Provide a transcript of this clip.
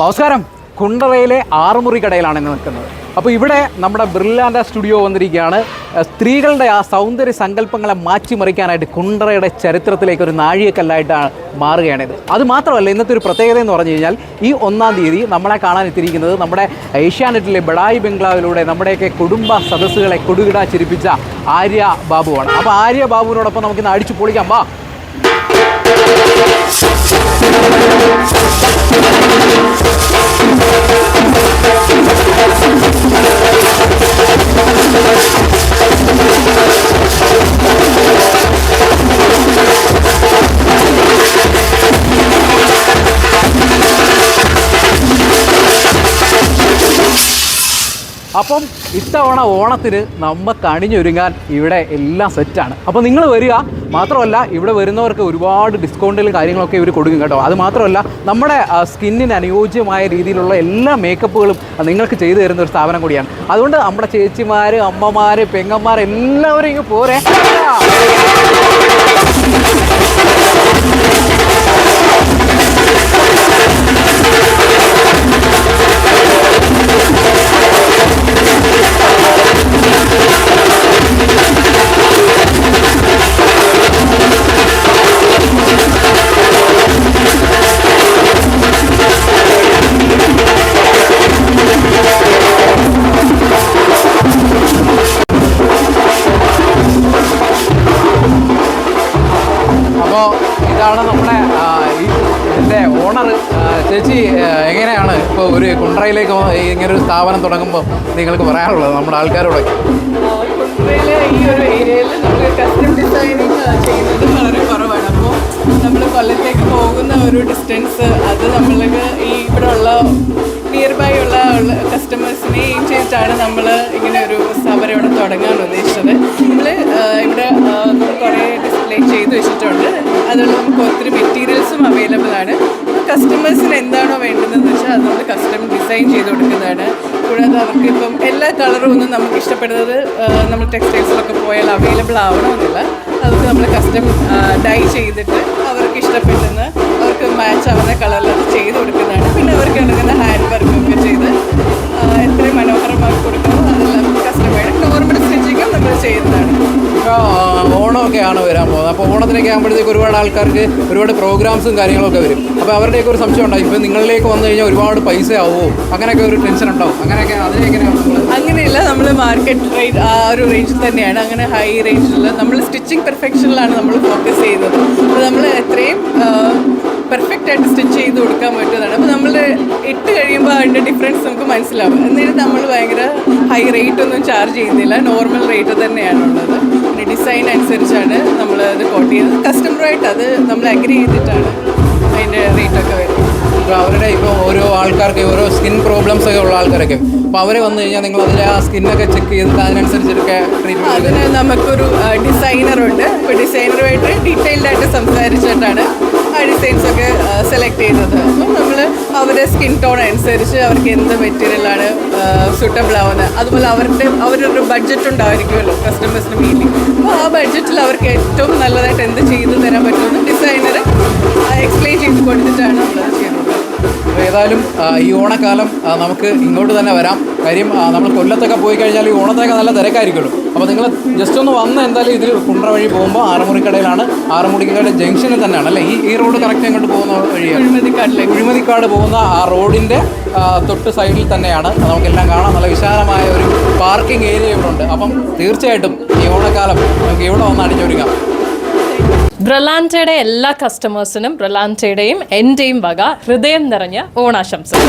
നമസ്കാരം. കുണ്ടറയിലെ ആറുമുറി കടയിലാണ് ഇന്ന് നിൽക്കുന്നത്. അപ്പോൾ ഇവിടെ നമ്മുടെ ബ്രില്ലാൻഡ സ്റ്റുഡിയോ വന്നിരിക്കുകയാണ്. സ്ത്രീകളുടെ ആ സൗന്ദര്യ സങ്കല്പങ്ങളെ മാറ്റിമറിക്കാനായിട്ട് കുണ്ടറയുടെ ചരിത്രത്തിലേക്ക് ഒരു നാഴികക്കല്ലായിട്ടാണ് മാറുകയാണിത് അത് മാത്രമല്ല ഇന്നത്തെ ഒരു പ്രത്യേകത എന്ന് പറഞ്ഞു കഴിഞ്ഞാൽ ഈ ഒന്നാം തീയതി നമ്മളെ കാണാൻ എത്തിയിരിക്കുന്നത് നമ്മുടെ ഏഷ്യാനെറ്റിലെ ബഡായി ബംഗ്ലാവിലൂടെ നമ്മുടെയൊക്കെ കുടുംബ സദസ്സുകളെ കൊടുകിട ചിരിപ്പിച്ച ആര്യ ബാബുവാണ്. അപ്പോൾ ആര്യ ബാബുവിനോടൊപ്പം നമുക്കിന്ന് അടിച്ചു പൊളിക്കാം. വാ. അപ്പം ഇത്തവണ ഓണത്തിന് നമ്മൾ കണിഞ്ഞൊരുങ്ങാൻ ഇവിടെ എല്ലാം സെറ്റാണ്. അപ്പോൾ നിങ്ങൾ വരിക. മാത്രമല്ല ഇവിടെ വരുന്നവർക്ക് ഒരുപാട് ഡിസ്കൗണ്ടിലും കാര്യങ്ങളൊക്കെ ഇവർ കൊടുക്കും കേട്ടോ. അത് മാത്രമല്ല നമ്മുടെ സ്കിന്നിന് അനുയോജ്യമായ രീതിയിലുള്ള എല്ലാ മേക്കപ്പുകളും നിങ്ങൾക്ക് ചെയ്തു തരുന്ന ഒരു സ്ഥാപനം കൂടിയാണ്. അതുകൊണ്ട് നമ്മുടെ ചേച്ചിമാർ അമ്മമാർ പെങ്ങന്മാർ എല്ലാവരും ഇങ്ങ് പോരെ. ഇതാണ് നമ്മുടെ ഇതിന്റെ ഓണർ ചേച്ചി എങ്ങനെയാണ് ഇപ്പോൾ ഒരു കുണ്ട്രയിലേക്ക് ഇങ്ങനെ ഒരു സ്ഥാപനം തുടങ്ങുമ്പോൾ നിങ്ങൾക്ക് പറയാനുള്ളത് നമ്മുടെ ആൾക്കാരോട്? ഈ ഒരു കസ്റ്റം ഡിസൈനിങ് വളരെ കുറവാണ്. അപ്പോൾ നമ്മൾ കൊല്ലത്തേക്ക് പോകുന്ന ഒരു ഡിസ്റ്റൻസ് അത് നമ്മൾക്ക് ഈ ഇവിടെ ഉള്ള നിയർ ബൈ ഉള്ള കസ്റ്റമേഴ്സിനെ എയിം ചെയ്തിട്ടാണ് നമ്മൾ കസ്റ്റമേഴ്സിന് എന്താണോ വേണ്ടതെന്ന് വെച്ചാൽ അത് നമ്മൾ കസ്റ്റം ഡിസൈൻ ചെയ്ത് കൊടുക്കുന്നതാണ്. കൂടാതെ അവർക്ക് ഇപ്പം എല്ലാ കളറും ഒന്നും നമുക്ക് ഇഷ്ടപ്പെടുന്നത് നമ്മൾ ടെക്സ്റ്റൈൽസിലൊക്കെ പോയാൽ അവൈലബിൾ ആവണമെന്നില്ല. അതൊക്കെ നമ്മൾ കസ്റ്റം ഡൈ ചെയ്തിട്ട് അവർക്ക് ഇഷ്ടപ്പെടുന്ന അവർക്ക് മാച്ച് ആവുന്ന കളറിൽ അത് ചെയ്ത് കൊടുക്കുന്നതാണ്. പിന്നെ അവർക്ക് ഓണമൊക്കെയാണ് വരാൻ പോകുന്നത്? അപ്പോൾ ഓണത്തിനൊക്കെ ആകുമ്പോഴത്തേക്ക് ഒരുപാട് ആൾക്കാർക്ക് ഒരുപാട് പ്രോഗ്രാംസും കാര്യങ്ങളൊക്കെ വരും. അപ്പോൾ അവരുടെയൊക്കെ ഒരു സംശയം ഉണ്ടാവും. ഇപ്പോൾ നിങ്ങളിലേക്ക് വന്നു കഴിഞ്ഞാൽ ഒരുപാട് പൈസ ആവുമോ? അങ്ങനെയൊക്കെ ഒരു ടെൻഷൻ ഉണ്ടാവും. അങ്ങനെയൊക്കെ അതിനെങ്ങനെയാണ് അങ്ങനെയല്ല നമ്മൾ മാർക്കറ്റ് റേറ്റ് ആ ഒരു റേഞ്ചിൽ തന്നെയാണ്. അങ്ങനെ ഹൈ റേഞ്ചിൽ നമ്മൾ സ്റ്റിച്ചിങ് പെർഫെക്ഷനിലാണ് നമ്മൾ ഫോക്കസ് ചെയ്യുന്നത്. അപ്പോൾ നമ്മൾ എത്രയും പെർഫെക്റ്റ് ആയിട്ട് സ്റ്റിച്ച് ചെയ്ത് കൊടുക്കാൻ പറ്റുന്നതാണ്. അപ്പോൾ നമ്മൾ ഇട്ട് കഴിയുമ്പോൾ അതിന്റെ ഡിഫറൻസ് നമുക്ക് മനസ്സിലാവും. എന്നിട്ട് നമ്മൾ ഭയങ്കര ഹൈ റേറ്റ് ഒന്നും ചാർജ് ചെയ്യുന്നില്ല. നോർമൽ റേറ്റ് തന്നെയാണുള്ളത് പിന്നെ ഡിസൈൻ അനുസരിച്ചാണ് നമ്മൾ അത് കോട്ട് ചെയ്യുന്നത് കസ്റ്റമറുമായിട്ട് അത് നമ്മൾ അഗ്രി ചെയ്തിട്ടാണ് അതിന്റെ റേറ്റൊക്കെ വരുന്നത്. അപ്പോൾ അവരുടെ ഇപ്പോൾ ഓരോ ആൾക്കാർക്ക് ഓരോ സ്കിൻ പ്രോബ്ലംസ് ഒക്കെ ഉള്ള ആൾക്കാരൊക്കെ. അപ്പോൾ അവരെ വന്നു കഴിഞ്ഞാൽ നിങ്ങൾ അതിലെ ആ സ്കിന്നൊക്കെ ചെക്ക് ചെയ്തിട്ട് അതിനനുസരിച്ചൊക്കെ ട്രീറ്റ്മെന്റ് അതിന് നമുക്കൊരു ഡിസൈനറുണ്ട് ഇപ്പോൾ അപ്പോൾ ഡിസൈനറുമായിട്ട് ഡീറ്റെയിൽഡായിട്ട് സംസാരിച്ചിട്ടാണ് ഡിസൈൻസ് ഒക്കെ സെലക്ട് ചെയ്യുന്നത് അപ്പം നമ്മൾ അവരുടെ സ്കിൻ ടോൺ അനുസരിച്ച് അവർക്ക് എന്ത് മെറ്റീരിയലാണ് സൂട്ടബിൾ ആവുന്നത് അതുപോലെ അവരുടെ അവരൊരു ബഡ്ജറ്റ് ഉണ്ടായിരിക്കുമല്ലോ കസ്റ്റമേഴ്സിന് മീറ്റിംഗ് അപ്പോൾ ആ ബഡ്ജറ്റിൽ അവർക്ക് ഏറ്റവും നല്ലതായിട്ട് എന്ത് ചെയ്തു തരാൻ പറ്റുമെന്ന് ഡിസൈനർ എക്സ്പ്ലെയിൻ ചെയ്ത് കൊടുത്തിട്ടാണ് അപ്പോൾ ഏതായാലും ഈ ഓണക്കാലം നമുക്ക് ഇങ്ങോട്ട് തന്നെ വരാം. കാര്യം നമ്മൾ കൊല്ലത്തൊക്കെ പോയി കഴിഞ്ഞാൽ ഈ ഓണത്തിനൊക്കെ നല്ല തിരക്കായിരിക്കുമല്ലോ. അപ്പോൾ നിങ്ങൾ ജസ്റ്റ് ഒന്ന് വന്ന് എന്തായാലും ഇതിൽ കുണ്ട്ര വഴി പോകുമ്പോൾ ആറുമുറിക്കടയിലാണ്. ആറുമുറിക്കട ജംഗ്ഷനിൽ തന്നെയാണ്. അല്ലേ? ഈ ഈ റോഡ് കറക്റ്റ് അങ്ങോട്ട് പോകുന്ന വഴിയാണ്. അഴിമതിക്കാട്ടിലേക്ക് കുഴിമതിക്കാട് പോകുന്ന ആ റോഡിന്റെ തൊട്ട് സൈഡിൽ തന്നെയാണ്. നമുക്കെല്ലാം കാണാം. നല്ല വിശാലമായ ഒരു പാർക്കിംഗ് ഏരിയ ഇവിടെ ഉണ്ട്. അപ്പം തീർച്ചയായിട്ടും ഈ ഓണക്കാലം നമുക്ക് ഇവിടെ വന്ന് അടിഞ്ഞൊരുങ്ങാം ബ്രലാന്റയുടെ എല്ലാ കസ്റ്റമേഴ്സിനും ബ്രലാന്റയുടെയും എന്റെയും വക ഹൃദയം നിറഞ്ഞ ഓണാശംസകൾ.